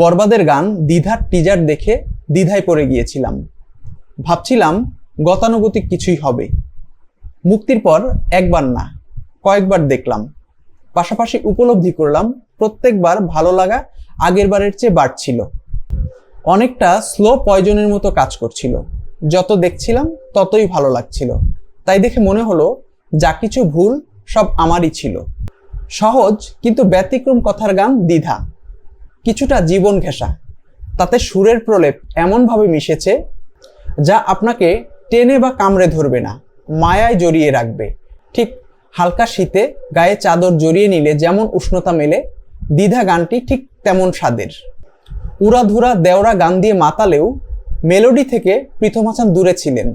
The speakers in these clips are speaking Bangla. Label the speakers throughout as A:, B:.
A: বরবাদের গান দ্বিধার টিজার দেখে দ্বিধায় পড়ে গিয়েছিলাম। ভাবছিলাম গতানুগতিক কিছুই হবে। মুক্তির পর একবার না, কয়েকবার দেখলাম। পাশাপাশি উপলব্ধি করলাম, প্রত্যেকবার ভালো লাগা আগের বারের চেয়ে বাড়ছিল। অনেকটা স্লো পয়জনের মতো কাজ করছিল। যত দেখছিলাম, ততই ভালো লাগছিল। তাই দেখে মনে হলো, যা কিছু ভুল সব আমারই ছিল। সহজ, কিন্তু ব্যতিক্রম কথার গান দ্বিধা। কিছুটা জীবন ঘেঁষা। তাতে সুরের প্রলেপ এমনভাবে মিশেছে যা আপনাকে টেনে বা কামড়ে ধরবে না, মায়ায় জড়িয়ে রাখবে। ঠিক হালকা শীতে গায়ে চাদর জড়িয়ে নিলে যেমন উষ্ণতা মেলে, দ্বিধা গানটি ঠিক তেমন স্বাদের। উড়াধুরা দেওরা গান দিয়ে মাতালেও মেলোডি থেকে প্রীতম হাসান দূরে ছিলেন।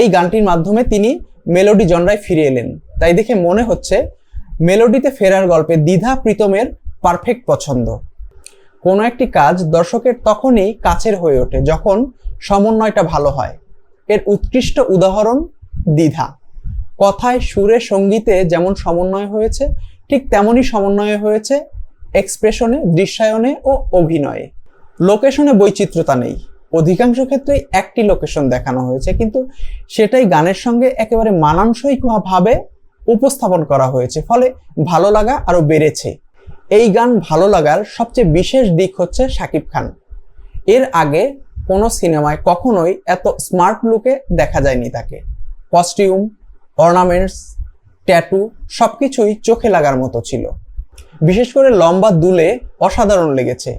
A: এই গানটির মাধ্যমে তিনি মেলোডি জনরায় ফিরে এলেন। তাই দেখে মনে হচ্ছে, মেলোডিতে ফেরার গল্পে দ্বিধা প্রীতমের পারফেক্ট পছন্দ। কোনো একটি কাজ দর্শকের তখনই কাছের হয়ে ওঠে যখন সমন্বয়টা ভালো হয়। এর উৎকৃষ্ট উদাহরণ দ্বিধা। কথায়, সুরে, সঙ্গীতে যেমন সমন্বয় হয়েছে, ঠিক তেমনই সমন্বয় হয়েছে এক্সপ্রেশনে, দৃশ্যায়নে ও অভিনয়ে। লোকেশনে বৈচিত্র্যতা নেই। অধিকাংশ ক্ষেত্রেই একটি লোকেশন দেখানো হয়েছে, কিন্তু সেটাই গানের সঙ্গে একেবারে মানানসই ভাবে উপস্থাপন করা হয়েছে। ফলে ভালো লাগা আরও বেড়েছে। এই গান ভালো লাগার সবচেয়ে বিশেষ দিক হচ্ছে শাকিব খান। এর আগে কোনো সিনেমায় কখনোই এত স্মার্ট লুকে দেখা যায়নি তাকে। কস্টিউম, অর্নামেন্টস, ট্যাটু সব কিছুই চোখে লাগার মতো ছিল। বিশেষ করে লম্বা দুলে অসাধারণ লেগেছে।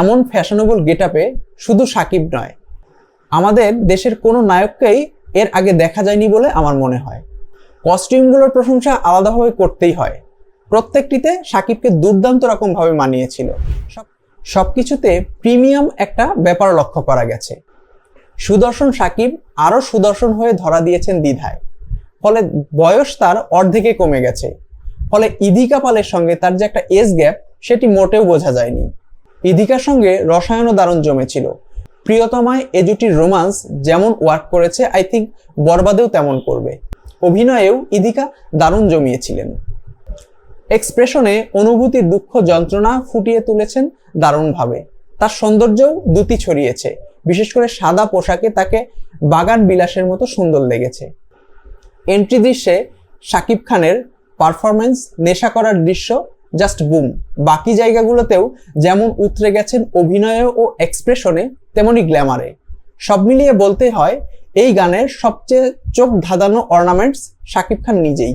A: এমন ফ্যাশনেবল গেটআপে শুধু সাকিব নয়, আমাদের দেশের কোনো নায়ককেই এর আগে দেখা যায়নি বলে আমার মনে হয়। কস্টিউমগুলোর প্রশংসা আলাদাভাবে করতেই হয়। প্রত্যেকটিতে সাকিবকে দুর্দান্ত রকমভাবে মানিয়েছিল। সব সবকিছুতে প্রিমিয়াম একটা ব্যাপার লক্ষ্য করা গেছে। সুদর্শন সাকিব আরও সুদর্শন হয়ে ধরা দিয়েছেন দ্বিধায়। ফলে বয়স তার অর্ধেকে কমে গেছে। ফলে ইদিকা পালের সঙ্গে তার যে একটা এজ গ্যাপ, সেটি মোটেও বোঝা যায়নি। ইদিকার সঙ্গে রসায়নও দারুণ জমেছিল। প্রিয়তমায় এ জুটির রোমান্স যেমন ওয়ার্ক করেছে, আই থিঙ্ক বরবাদেও তেমন করবে। অভিনয়েও ইদিকা দারুণ জমিয়েছিলেন। এক্সপ্রেশনে অনুভূতি দুঃখ যন্ত্রণা ফুটিয়ে তুলেছেন দারুণভাবে। তার সৌন্দর্যও দুতি ছড়িয়েছে। বিশেষ করে সাদা পোশাকে তাকে বাগান বিলাসের মতো সুন্দর লেগেছে। এন্ট্রি দৃশ্যে শাকিব খানের পারফরমেন্স নেশা করার দৃশ্য জাস্ট বুম। বাকি জায়গাগুলোতেও যেমন উতরে গেছেন অভিনয়ে ও এক্সপ্রেশনে, তেমনি গ্ল্যামারে। সব মিলিয়ে বলতে হয়, এই গানের সবচেয়ে চোখ ধাঁধানো অর্নামেন্টস শাকিব খান নিজেই।